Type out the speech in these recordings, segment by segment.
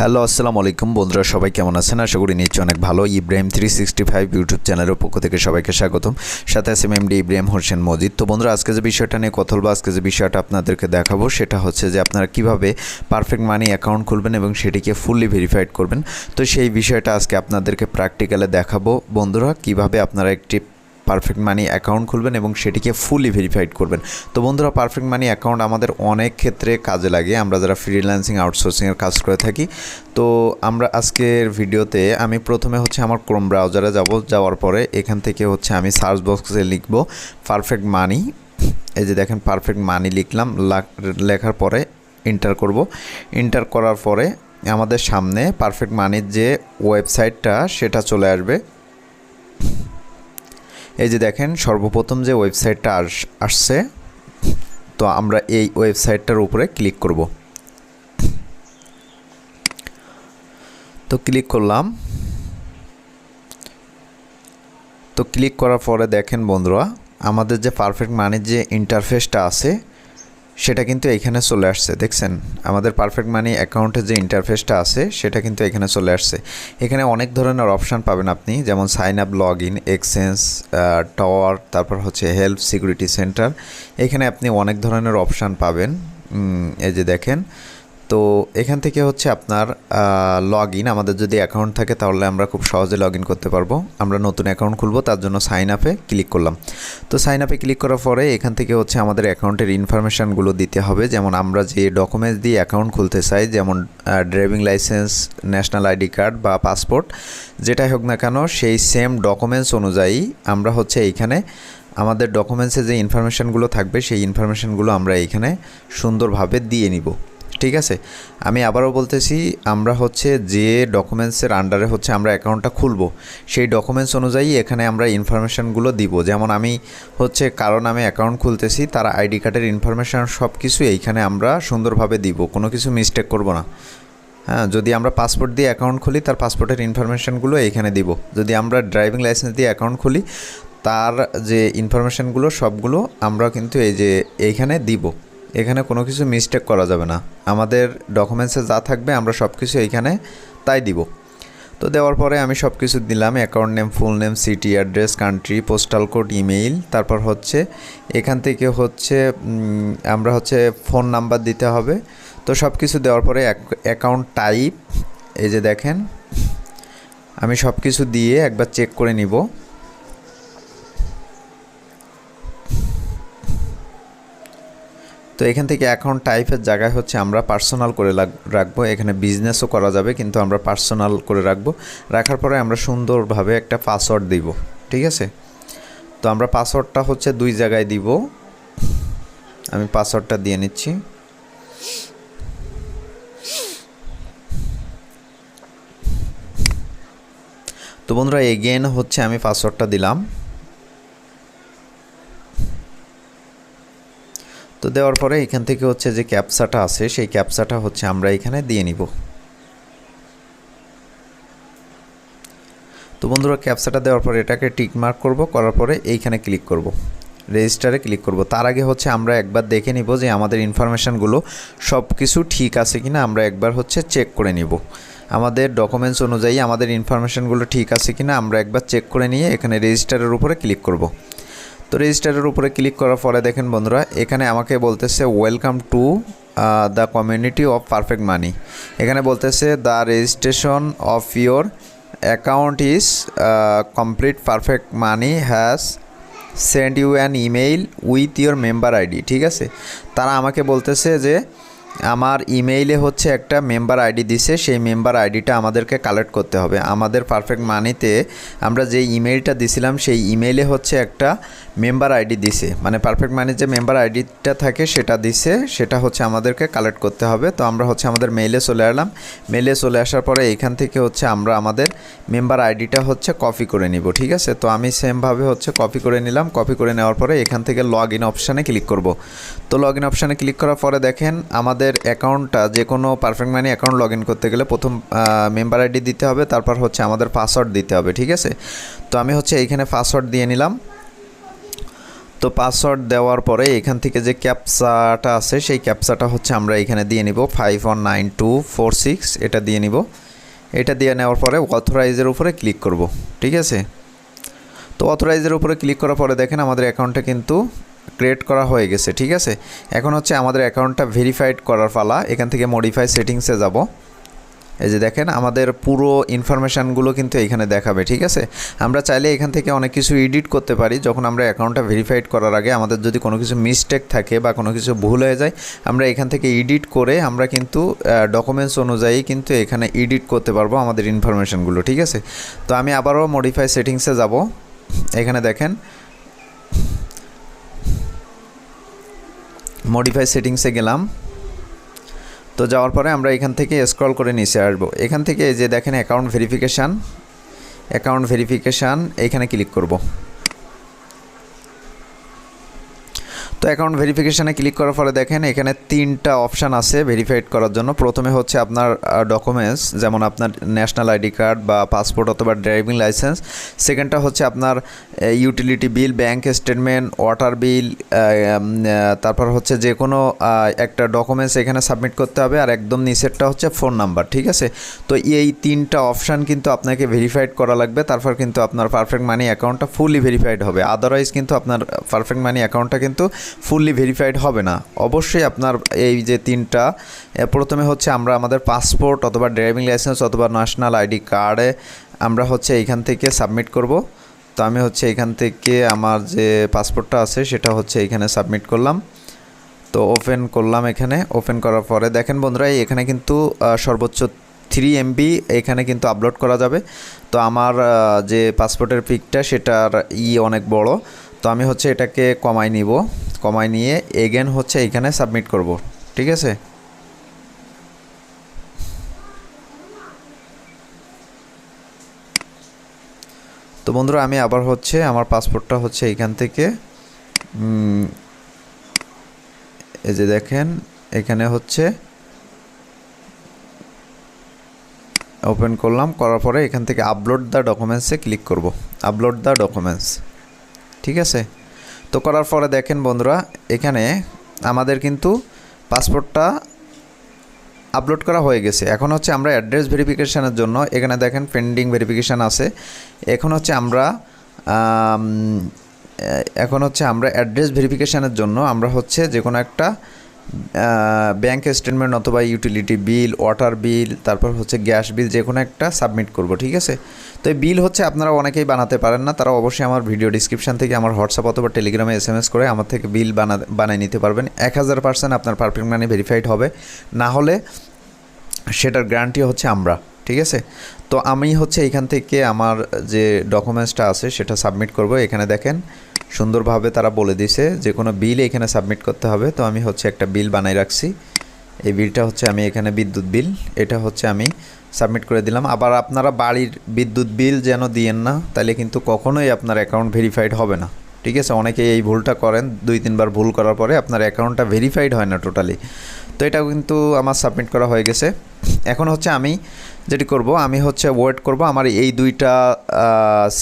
Hello, আসসালামু আলাইকুম বন্ধুরা, সবাই কেমন আছেন? আশা করি নিশ্চয় অনেক ভালো। Ibrahim three sixty five YouTube চ্যানেলের পক্ষ থেকে সবাইকে স্বাগতম। সাথে আছে এমডি ইব্রাহিম হোসেন মজিদ তো বন্ধুরা, আজকে যে বিষয়টা নিয়ে কথা বলব, আজকে যে বিষয়টা আপনাদেরকে দেখাবো, সেটা হচ্ছে যে আপনারা কীভাবে পারফেক্ট মানি অ্যাকাউন্ট খুলবেন এবং সেটিকে ফুললি ভেরিফাইড করবেন। তো সেই বিষয়টা আজকে আপনাদেরকে প্র্যাকটিক্যালে দেখাবো। বন্ধুরা, কীভাবে আপনারা একটি পারফেক্ট মানি অ্যাকাউন্ট খুলবেন এবং সেটিকে ফুলি ভেরিফাইড করবেন। তো বন্ধুরা পারফেক্ট মানি অ্যাকাউন্ট আমাদের অনেক ক্ষেত্রে কাজে লাগে। আমরা যারা ফ্রিল্যান্সিং আউটসোর্সিংয়ের কাজ করে থাকি। তো আমরা আজকের ভিডিওতে আমি প্রথমে হচ্ছে আমার ক্রোম ব্রাউজারে যাব। যাওয়ার পরে এখান থেকে হচ্ছে আমি সার্চ বক্সে লিখব পারফেক্ট মানি এই যে দেখেন পারফেক্ট মানি লিখলাম। লেখার পরে এন্টার করব। এন্টার করার পরে আমাদের সামনে পারফেক্ট মানির যে ওয়েবসাইটটা সেটা চলে আসবে। এই যে দেখেন, সর্বপ্রথম যে ওয়েবসাইটটা আস- আসছে, তো আমরা এই ওয়েবসাইটটার উপরে ক্লিক করব। তো ক্লিক করলাম। তো ক্লিক করার পরে দেখেন বন্ধুরা, আমাদের যে পারফেক্ট মানির যে ইন্টারফেসটা আছে সেটা কিন্তু এখানে চলে আসছে, দেখছেন? আমাদের পারফেক্ট মানি অ্যাকাউন্টের যে ইন্টারফেসটা আছে, সেটা কিন্তু এখানে চলে আসছে। এখানে অনেক ধরনের অপশান পাবেন আপনি, যেমন sign up log in exchange tower তারপর হচ্ছে হেলথ সিকিউরিটি সেন্টার এখানে আপনি অনেক ধরনের অপশান পাবেন। এই যে দেখেন তো এখান থেকে হচ্ছে আপনার লগ ইন আমাদের যদি অ্যাকাউন্ট থাকে তাহলে আমরা খুব সহজে লগ ইন করতে পারব। আমরা নতুন অ্যাকাউন্ট খুলবো, তার জন্য সাইন আপে ক্লিক করলাম। তো সাইন আপে ক্লিক করার পরে এখান থেকে হচ্ছে আমাদের অ্যাকাউন্টের ইনফরমেশানগুলো দিতে হবে। যেমন আমরা যে ডকুমেন্টস দিয়ে অ্যাকাউন্ট খুলতে চাই, যেমন driving licence national ID card বা পাসপোর্ট যেটাই হোক না কেন, সেই সেম ডকুমেন্টস অনুযায়ী আমরা হচ্ছে এইখানে আমাদের ডকুমেন্টসে যে ইনফরমেশানগুলো থাকবে, সেই ইনফরমেশানগুলো আমরা এইখানে সুন্দরভাবে দিয়ে নিব। ঠিক আছে? আমি আবারও বলতেছি, আমরা হচ্ছে যে ডকুমেন্টসের আন্ডারে হচ্ছে আমরা অ্যাকাউন্টটা খুলবো, সেই ডকুমেন্টস অনুযায়ী এখানে আমরা ইনফরমেশানগুলো দিব। যেমন আমি হচ্ছে কারণ আমি অ্যাকাউন্ট খুলতেছি, তার আইডি কার্ডের ইনফরমেশান সব কিছু এইখানে আমরা সুন্দরভাবে দিব, কোনো কিছু মিস্টেক করব না। হ্যাঁ যদি আমরা পাসপোর্ট দিয়ে অ্যাকাউন্ট খুলি, তার পাসপোর্টের ইনফরমেশানগুলো এইখানে দিব। যদি আমরা ড্রাইভিং লাইসেন্স দিয়ে অ্যাকাউন্ট খুলি, তার যে ইনফরমেশানগুলো সবগুলো আমরা কিন্তু এই যে এইখানে দিব। এখানে কোনো কিছু মিস্টেক করা যাবে না। আমাদের ডকুমেন্টসে যা থাকবে আমরা সব কিছু এইখানে তাই দিব। তো দেওয়ার পরে আমি সব কিছু দিলাম account name full name city address country postal code email তারপর হচ্ছে এখান থেকে হচ্ছে আমরা হচ্ছে ফোন নাম্বার দিতে হবে। তো সব কিছু দেওয়ার পরে অ্যাকাউন্ট টাইপ এই যে দেখেন, আমি সব কিছু দিয়ে একবার চেক করে নিব। তো এখান থেকে অ্যাকাউন্ট টাইপের জায়গায় হচ্ছে আমরা পার্সোনাল করে রাখব। এখানে বিজনেসও করা যাবে, কিন্তু আমরা পার্সোনাল করে রাখব। রাখার পরে আমরা সুন্দরভাবে একটা পাসওয়ার্ড দিব, ঠিক আছে? তো আমরা পাসওয়ার্ডটা হচ্ছে দুই জায়গায় দিব। আমি পাসওয়ার্ডটা দিয়ে নিচ্ছি। তো বন্ধুরা এগেন হচ্ছে আমি পাসওয়ার্ডটা দিলাম। তো দেওয়ার পরে এখান থেকে হচ্ছে যে ক্যাপসাটা আছে, সেই ক্যাপসাটা হচ্ছে আমরা এখানে দিয়ে নিব। তো বন্ধুরা, ক্যাপসাটা দেওয়ার পরে এটাকে টিক মার্ক করব, করার পরে এইখানে ক্লিক করব। রেজিস্টারে ক্লিক করব। তার আগে হচ্ছে আমরা একবার দেখে নিব যে আমাদের ইনফরমেশানগুলো সব কিছু ঠিক আছে কিনা, আমরা একবার হচ্ছে চেক করে নিব। আমাদের ডকুমেন্টস অনুযায়ী আমাদের ইনফরমেশানগুলো ঠিক আছে কিনা, আমরা একবার চেক করে নিয়ে এখানে রেজিস্টারের উপরে ক্লিক করব। তো রেজিস্টারের উপরে ক্লিক করার পরে দেখেন বন্ধুরা, এখানে আমাকে বলতেছে welcome to the community of perfect money এখানে বলতেছে the registration of your account is complete perfect money has send you an email with your member ID ঠিক আছে? তারা আমাকে বলতেছে যে, আমার ইমেইলে হচ্ছে একটা মেম্বার আইডি দিছে, সেই মেম্বার আইডিটা আমাদেরকে কালেক্ট করতে হবে। আমাদের পারফেক্ট মানিতে আমরা যে ইমেইলটা দিছিলাম, সেই ইমেইলে হচ্ছে একটা মেম্বার আইডি দিছে। মানে পারফেক্ট মানির যে মেম্বার আইডিটা থাকে, সেটা দিছে, সেটা হচ্ছে আমাদেরকে কালেক্ট করতে হবে। তো আমরা হচ্ছে আমাদের মেইলে চলে এলাম মেইলে চলে আসার পরে এইখান থেকে হচ্ছে আমরা আমাদের মেম্বার আইডিটা হচ্ছে কপি করে নিব, ঠিক আছে? তো আমি সেমভাবে হচ্ছে কপি করে নিলাম। কপি করে নেওয়ার পরে এখান থেকে লগ ইন অপশানে ক্লিক করব। তো লগ ইন অপশানে ক্লিক করার পরে দেখেন, আমাদের অ্যাকাউন্টটা যে কোনো perfect money account log in করতে গেলে প্রথম মেম্বার আইডি দিতে হবে। তারপর হচ্ছে আমাদের পাসওয়ার্ড দিতে হবে, ঠিক আছে? তো আমি হচ্ছে এইখানে পাসওয়ার্ড দিয়ে নিলাম। তো পাসওয়ার্ড দেওয়ার পরে এখান থেকে যে ক্যাপসাটা আছে, সেই ক্যাপসাটা হচ্ছে আমরা এখানে দিয়ে নিব। Five one nine two four six এটা দিয়ে নিব। এটা দিয়ে নেওয়ার পরে অথরাইজের উপরে ক্লিক করব, ঠিক আছে? তো অথরাইজের উপরে ক্লিক করার পরে দেখেন আমাদের অ্যাকাউন্টটা কিন্তু ক্রিয়েট করা হয়ে গেছে, ঠিক আছে? এখন হচ্ছে আমাদের অ্যাকাউন্টটা ভেরিফাইড করার পালা, এখান থেকে মডিফাই সেটিংসে যাব। এই যে দেখেন, আমাদের পুরো ইনফরমেশানগুলো কিন্তু এখানে দেখাবে, ঠিক আছে? আমরা চাইলে এখান থেকে অনেক কিছু এডিট করতে পারি। যখন আমরা অ্যাকাউন্টটা ভেরিফাইড করার আগে আমাদের যদি কোনো কিছু মিস্টেক থাকে বা কোনো কিছু ভুল হয়ে যায়, আমরা এখান থেকে এডিট করে আমরা কিন্তু ডকুমেন্টস অনুযায়ী কিন্তু এখানে এডিট করতে পারব আমাদের ইনফরমেশানগুলো ঠিক আছে? তো আমি আবারও মডিফাই সেটিংসে যাব। এখানে দেখেন মডিফাই সেটিংসে গেলাম। তো যাওয়ার পরে আমরা এখান থেকে স্ক্রল করে নিচে আসব। এখান থেকে যে দেখেন অ্যাকাউন্ট ভেরিফিকেশান অ্যাকাউন্ট ভেরিফিকেশান এখানে ক্লিক করব। তো অ্যাকাউন্ট ভেরিফিকেশানে ক্লিক করার পরে দেখেন এখানে তিনটা অপশান আছে ভেরিফাইড করার জন্য। প্রথমে হচ্ছে আপনার ডকুমেন্টস যেমন আপনার ন্যাশনাল আইডি কার্ড বা পাসপোর্ট অথবা ড্রাইভিং লাইসেন্স সেকেন্ডটা হচ্ছে আপনার utility bill bank statement water bill তারপর হচ্ছে যে কোনো একটা ডকুমেন্টস এখানে সাবমিট করতে হবে। আর একদম নিচেরটা হচ্ছে ফোন নাম্বার ঠিক আছে? তো এই তিনটা অপশান কিন্তু আপনাকে ভেরিফাইড করা লাগবে। তারপর কিন্তু আপনার পারফেক্ট মানি অ্যাকাউন্টটা ফুলি ভেরিফাইড হবে। আদারওয়াইজ কিন্তু আপনার পারফেক্ট মানি অ্যাকাউন্টটা কিন্তু ফুললি ভেরিফাইড হবে না। অবশ্যই আপনার এই যে তিনটা প্রথমে হচ্ছে আমরা আমাদের পাসপোর্ট অথবা ড্রাইভিং লাইসেন্স অথবা ন্যাশনাল আইডি কার্ডে আমরা হচ্ছে এইখান থেকে সাবমিট করব। তো আমি হচ্ছে এখান থেকে আমার যে পাসপোর্টটা আছে সেটা হচ্ছে এখানে সাবমিট করলাম। তো ওপেন করলাম এখানে। ওপেন করার পরে দেখেন বন্ধুরা এখানে কিন্তু সর্বোচ্চ থ্রি এমবি এখানে কিন্তু আপলোড করা যাবে। তো আমার যে পাসপোর্টের পিকটা সেটার ই অনেক বড়। তো আমি হচ্ছে এটাকে কমাই নিব। কমাই নিয়ে এগেন হচ্ছে এখানে সাবমিট করব, ঠিক আছে? তো বন্ধুরা, আমি আবার হচ্ছে আমার পাসপোর্টটা হচ্ছে এইখান থেকে এই যে দেখেন, এখানে হচ্ছে ওপেন করলাম, করার পরে এখান থেকে আপলোড দ্য ডকুমেন্টসে ক্লিক করব আপলোড দ্য ডকুমেন্টস ঠিক আছে? তো করার পরে দেখেন বন্ধুরা, এখানে আমাদের কিন্তু পাসপোর্টটা আপলোড করা হয়ে গেছে। এখন হচ্ছে আমরা অ্যাড্রেস ভেরিফিকেশানের জন্য, এখানে দেখেন পেন্ডিং ভেরিফিকেশান আছে। এখন হচ্ছে আমরা এখন হচ্ছে আমরা অ্যাড্রেস ভেরিফিকেশানের জন্য আমরা হচ্ছে যে কোনো একটা ব্যাংক স্টেটমেন্ট অথবা ইউটিলিটি বিল ওয়াটার বিল তারপর হচ্ছে গ্যাস বিল যে কোনো একটা সাবমিট করব, ঠিক আছে? তো এই বিল হচ্ছে আপনারা অনেকেই বানাতে পারেন না, তারা অবশ্যই আমার ভিডিও ডিসক্রিপশন থেকে, আমার হোয়াটসঅ্যাপ অথবা টেলিগ্রামে এস এম এস করে আমার থেকে বিল বানা, বানিয়ে নিতে পারবেন। এক হাজার পার্সেন্ট আপনার পারফেক্ট মানি ভেরিফাইড হবে। না হলে সেটার গ্যারান্টি হচ্ছে আমরা, ঠিক আছে? তো আমি হচ্ছে এখান থেকে আমার যে ডকুমেন্টসটা আছে, সেটা সাবমিট করব। এখানে দেখেন সুন্দরভাবে তারা বলে দিছে যে কোনো বিল এখানে সাবমিট করতে হবে। তো আমি হচ্ছে একটা বিল বানাই রাখছি। এই বিলটা হচ্ছে আমি এখানে বিদ্যুৎ বিল, এটা হচ্ছে আমি সাবমিট করে দিলাম। আবার আপনারা বাড়ির বিদ্যুৎ বিল যেন দিয়েন না, তাহলে কিন্তু কখনোই আপনার অ্যাকাউন্ট ভেরিফাইড হবে না। ঠিক আছে? অনেকে এই ভুলটা করেন, দুই, তিনবার ভুল করার পরে আপনার অ্যাকাউন্টটা ভেরিফাইড হয় না টোটালি তো এটাও কিন্তু আমার সাবমিট করা হয়ে গেছে। এখন হচ্ছে আমি যেটি করব, আমি হচ্ছে ওয়েট করব। আমার এই দুইটা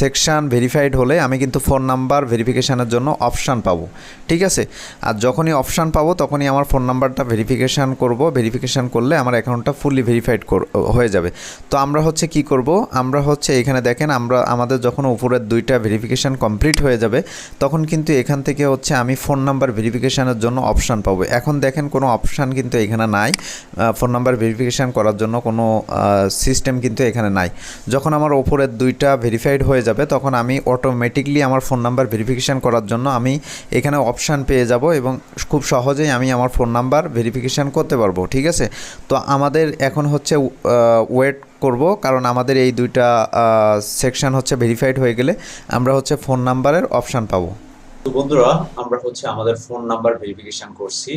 সেকশান ভেরিফাইড হলে আমি কিন্তু ফোন নাম্বার ভেরিফিকেশানের জন্য অপশান পাবো। ঠিক আছে? আর যখনই অপশান পাবো, তখনই আমার ফোন নাম্বারটা ভেরিফিকেশান করব। ভেরিফিকেশান করলে আমার অ্যাকাউন্টটা ফুললি ভেরিফাইড হয়ে যাবে। তো আমরা হচ্ছে কি করব? আমরা হচ্ছে এখানে দেখেন, আমরা, আমাদের যখন উপরের দুইটা ভেরিফিকেশান কমপ্লিট হয়ে যাবে, তখন কিন্তু এখান থেকে হচ্ছে আমি ফোন নাম্বার ভেরিফিকেশানের জন্য অপশান পাবো। এখন দেখেন কোনো অপশান কিন্তু এখানে নাই। ফোন নাম্বার ভেরিফিকেশান করার জন্য কোনো সিস্টেম কিন্তু এখানে নাই। যখন আমার ওপরের দুইটা ভেরিফাইড হয়ে যাবে, তখন আমি অটোমেটিকলি আমার ফোন নাম্বার ভেরিফিকেশান করার জন্য আমি এখানে অপশান পেয়ে যাব এবং খুব সহজেই আমি আমার ফোন নাম্বার ভেরিফিকেশান করতে পারব, ঠিক আছে? তো আমাদের এখন হচ্ছে ওয়েট করব, কারণ আমাদের এই দুইটা সেকশন হচ্ছে ভেরিফাইড হয়ে গেলে আমরা হচ্ছে ফোন নাম্বারের অপশান পাবো। বন্ধুরা, আমরা হচ্ছে আমাদের ফোন নাম্বার ভেরিফিকেশন করছি।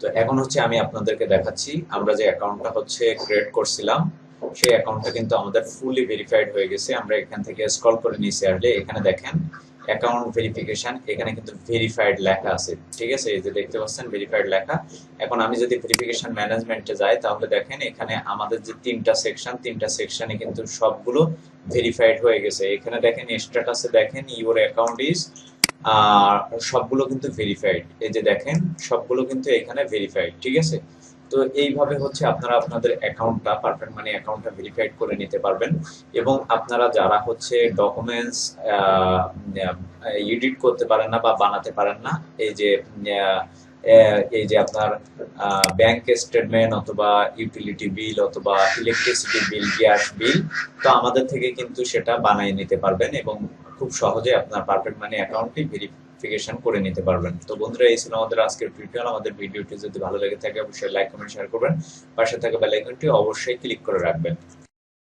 তো এখন হচ্ছে আমি আপনাদেরকে দেখাচ্ছি, আমরা যে অ্যাকাউন্টটা হচ্ছে ক্রিয়েট করছিলাম সেই অ্যাকাউন্টটা কিন্তু আমাদের ফুলি ভেরিফাইড হয়ে গেছে। আমরা এখান থেকে স্ক্রল করে নিচে আসলে এখানে দেখেন অ্যাকাউন্ট ভেরিফিকেশন এখানে কিন্তু ভেরিফাইড লেখা আছে। ঠিক আছে? এই যে দেখতে পাচ্ছেন ভেরিফাইড লেখা। এখন আমি যদি ভেরিফিকেশন ম্যানেজমেন্টে যাই, তাহলে দেখেন এখানে আমাদের যে তিনটা সেকশন তিনটা সেকশনে কিন্তু সবগুলো ভেরিফাইড হয়ে গেছে। এখানে দেখেন স্ট্যাটাসে দেখেন ইউর অ্যাকাউন্ট ইজ সবগুলো কিন্তু ভেরিফাইড এই যে দেখেন, সবগুলো কিন্তু এখানে ভেরিফাইড ঠিক আছে? তো এইভাবে হচ্ছে আপনারা আপনাদের অ্যাকাউন্টটা পারফেক্ট মানি অ্যাকাউন্টটা ভেরিফাইড করে নিতে পারবেন এবং আপনারা যারা হচ্ছে ডকুমেন্টস এডিট করতে পারেন না বা বানাতে পারেন না, এই যে এই যে আপনার ব্যাংক স্টেটমেন্ট অথবা ইউটিলিটি বিল অথবা ইলেকট্রিসিটি বিল গ্যাস বিল তো আমাদের থেকে কিন্তু সেটা বানিয়ে নিতে পারবেন এবং খুব সহজে আপনার পারফেক্ট মানি অ্যাকাউন্টটি ভেরিফিকেশন করে নিতে পারবেন। তো বন্ধুরা, এই ছিল আমাদের আজকের টিউটোরিয়াল আমাদের ভিডিওটি যদি ভালো লেগে থাকে, অবশ্যই লাইক কমেন্ট শেয়ার করবেন। পাশে থাকা বেল আইকনটি অবশ্যই ক্লিক করে রাখবেন।